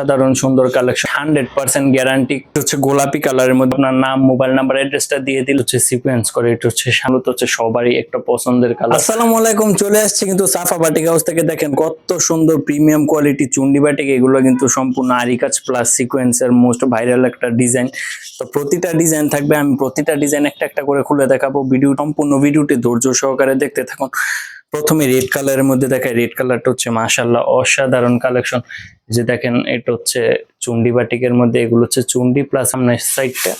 সাধারণ সুন্দর collection hundred percent guarantee হচ্ছে গোলাপি কালারের মধ্যে আপনার নাম মোবাইল নাম্বার অ্যাড্রেসটা দিয়ে দিলে হচ্ছে সিকোয়েন্স করে। এটা হচ্ছে সামনে হচ্ছে সবারই একটা পছন্দের কালার আসসালামু আলাইকুম, চলে আসছে কিন্তু সাফা বাটিক হাউস থেকে। দেখেন কত সুন্দর প্রিমিয়াম কোয়ালিটি চুন্ডি বাটিক, এগুলো কিন্তু সম্পূর্ণ আরিকাজ প্লাস সিকোয়েন্সের মোস্ট ভাইরাল একটা ডিজাইন তো প্রতিটা ডিজাইন থাকবে, আমি প্রতিটা ডিজাইন একটা একটা করে খুলে দেখাবো। ভিডিও সম্পূর্ণ, ভিডিওটি ধৈর্য সহকারে দেখতে থাকুন। প্রথমে রেড কালারের মধ্যে দেখায়। রেড কালারটা হচ্ছে মাশাল্লাহ অসাধারণ কালেকশন যে দেখেন, এটা হচ্ছে চুন্ডি বাটিকের মধ্যে, এগুলো হচ্ছে চুন্ডি প্লাস সামনের সাইডটা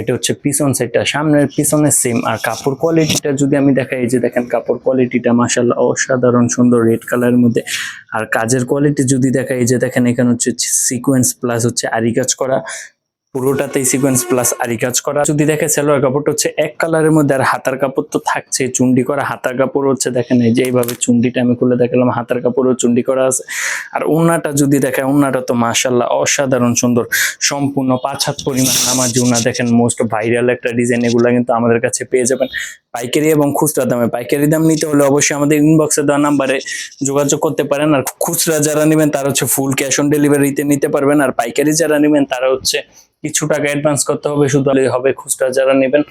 এটা হচ্ছে পিছন সাইডটা সামনের, পিছনে সেম আর কাপড় কোয়ালিটিটা যদি আমি দেখাই যে দেখেন, কাপড় কোয়ালিটিটা মাশাল্লাহ অসাধারণ সুন্দর রেড কালারের মধ্যে। আর কাজের কোয়ালিটি যদি দেখাই যে দেখেন, এখানে হচ্ছে সিকোয়েন্স প্লাস হচ্ছে আরি কাজ করা। পুরোটাতেই সিকোয়েন্স প্লাস আরি কাজ করা। যদি দেখে সেলোয়ার কাপড়টা হচ্ছে এক কালারের মধ্যে, আর হাতার কাপড় তো থাকছে চুন্ডি করা হাতার কাপড় হচ্ছে, দেখেন এই যে এইভাবে চুন্ডিটা আমি খুলে দেখালাম, হাতার কাপড়ও চুন্ডি করা আছে। আর ওনাটা যদি দেখে ওনাটা তো মাশাল্লাহ অসাধারণ সুন্দর, সম্পূর্ণ পাঁচ হাত পরিমাণ আমার জুনা দেখেন মোস্ট ভাইরাল একটা ডিজাইন এগুলো কিন্তু আমাদের কাছে পেয়ে যাবেন। পাইকারি এবং খুচরা দামে, পাইকারি দাম নিতে হলে অবশ্যই আমাদের ইনবক্সে দেওয়া নাম্বারে যোগাযোগ করতে পারেন, আর খুচরা যারা নেবেন তারা হচ্ছে ফুল ক্যাশ অন ডেলিভারিতে নিতে পারবেন, আর পাইকারি যারা নেবেন তারা হচ্ছে কিছু টাকা অ্যাডভান্স করতে হবে, শুধু হবে খুচরা যারা নেবেন,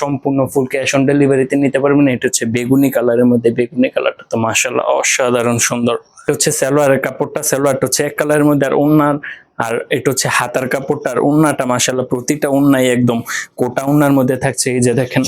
সম্পূর্ণ ফুল ক্যাশ অন ডেলিভারিতে নিতে পারবেন, এটা হচ্ছে বেগুনি কালারের মধ্যে, বেগুনি কালারটা তো মাসাল্লাহ অসাধারণ সুন্দর। এটা হচ্ছে সালোয়ারের কাপড়টা, সালোয়ারটা হচ্ছে এক কালারের মধ্যে আর ওনার আর এটা হচ্ছে হাতার কাপড়টা, আর ওন্নাটা মাসাল্লাহ প্রতিটা ওন্নাই একদম কোটা ওন্নার মধ্যে থাকছে। এই যে দেখেন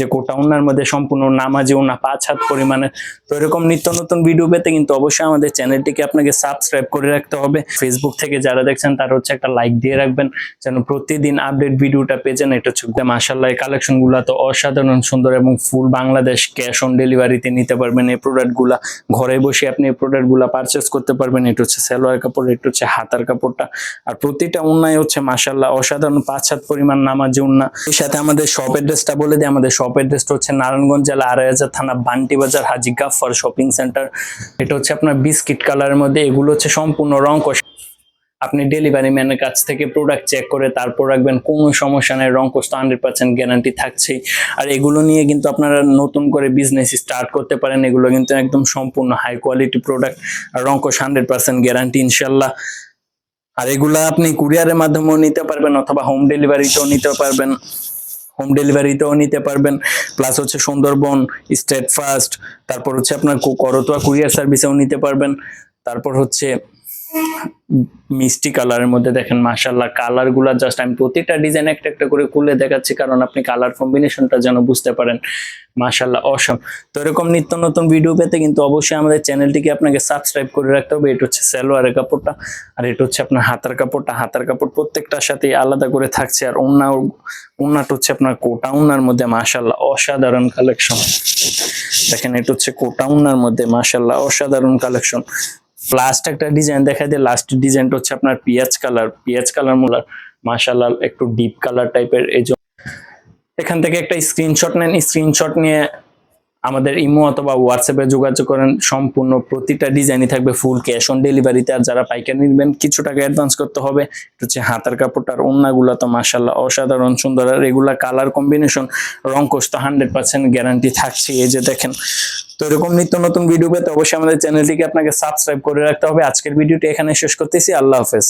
যে কোটা ওন্নার মধ্যে সম্পূর্ণ নামাজি ওনা পাঁচ হাত পরিমাণে। তো এরকম নিত্য নতুন ভিডিও পেতে কিন্তু অবশ্যই আমাদের চ্যানেলটিকে আপনাকে সাবস্ক্রাইব করে রাখতে হবে। ফেসবুক থেকে যারা দেখছেন, তারা হচ্ছে একটা লাইক দিয়ে রাখবেন, যেন প্রতিদিন আপডেট ভিডিওটা পেয়ে যান। এটা হচ্ছে মাসাল্লাহ এই কালেকশনগুলা তো অসাধারণ সুন্দর এবং ফুল বাংলাদেশ ক্যাশ অন ডেলিভারিতে নিতে পারবেন। এই প্রোডাক্টগুলা ঘরে বসে আপনি এই প্রোডাক্টগুলা পারচেস করতে পারবেন। এটা হচ্ছে সালোয়ার কাপড়, এটা হচ্ছে হাতার কাপড়টা। আর প্রতিটা উন্নয় হচ্ছে মাসাল্লাহ অসাধারণ পাঁচ হাত পরিমাণ নামাজি উন্না। এর সাথে আমাদের শপ অ্যাড্রেসটা বলে দিই, আমাদের শপ অ্যাড্রেসটা হচ্ছে নারায়ণগঞ্জ জেলা আড়াই হাজার থানা বান্টি বাজার হাজি গাফার শপিং সেন্টার এটা হচ্ছে আপনার বিস্কিট কালারের মধ্যে, এগুলো হচ্ছে সম্পূর্ণ রং আপনি ডেলিভারি ম্যানের কাছ থেকে প্রোডাক্ট চেক করে তারপর রাখবেন, কোনো সমস্যা নেই, রং তো হান্ড্রেড পার্সেন্ট গ্যারান্টি থাকছেই আর এগুলো নিয়ে কিন্তু আপনারা নতুন করে বিজনেস স্টার্ট করতে পারেন, এগুলো কিন্তু একদম সম্পূর্ণ হাই কোয়ালিটি প্রোডাক্ট আর রং কোষ হান্ড্রেড পার্সেন্ট গ্যারান্টি ইনশাল্লাহ আর এগুলো আপনি কুরিয়ারের মাধ্যমেও নিতে পারবেন, অথবা হোম ডেলিভারিতেও নিতে পারবেন। হোম ডেলিভারিতেও নিতে পারবেন। প্লাস হচ্ছে সুন্দরবন স্টেট ফার্স্ট তারপর হচ্ছে আপনার করতোয়া কুরিয়ার সার্ভিসেও নিতে পারবেন। তারপর হচ্ছে মিষ্টি কালারের মধ্যে দেখেন মাশাল্লাহ কালারগুলা জাস্ট আমি প্রতিটা ডিজাইন একটা একটা করে খুলে দেখাচ্ছি, কারণ আপনি কালার কম্বিনেশনটা যেন বুঝতে পারেন। মাশাল্লাহ অসম তো এরকম নিত্য নতুন ভিডিও পেতে কিন্তু অবশ্যই আমাদের চ্যানেলটিকে আপনাকে সাবস্ক্রাইব করে রাখতে হবে। এটা হচ্ছে সালোয়ারের কাপড়টা, আর এটা হচ্ছে আপনার হাতার কাপড়টা। হাতার কাপড় প্রত্যেকটার সাথে আলাদা করে থাকছে, আর ওন্না ওন্নাটা হচ্ছে আপনার কোটা উন্নার মধ্যে মাশাল্লাহ অসাধারণ কালেকশন দেখেন, এটা হচ্ছে কোটা উন্নার মধ্যে মাশাল্লাহ অসাধারণ কালেকশন লাস্ট একটা ডিজাইন দেখা দিয়ে লাস্ট ডিজাইনটা হচ্ছে আপনার পিঁয়াজ কালার পিঁয়াজ কালার মুলার মাশাল্লাহ একটু ডিপ কালার টাইপের এই এখান থেকে একটা স্ক্রিনশট নেন। স্ক্রিনশট নিয়ে আমাদের ইমো অথবা হোয়াটসঅ্যাপে যোগাযোগ করেন। সম্পূর্ণ প্রতিটা ডিজাইনই থাকবে ফুল ক্যাশ অন ডেলিভারিতে আর যারা পাইকারি নিবেন, কিছু টাকা অ্যাডভান্স করতে হবে। হচ্ছে হাতার কাপড়টার ওন্নাগুলো তো মাসাল্লাহ অসাধারণ সুন্দর। আর রেগুলার কালার কম্বিনেশন রং কোষ তো হান্ড্রেড পার্সেন্ট গ্যারান্টি থাকছে। এই যে দেখেন, তো এরকম নিত্য নতুন ভিডিও পেতে অবশ্যই আমাদের চ্যানেলটিকে আপনাকে সাবস্ক্রাইব করে রাখতে হবে। আজকের ভিডিওটি এখানে শেষ করতেছি। আল্লাহ হাফেজ।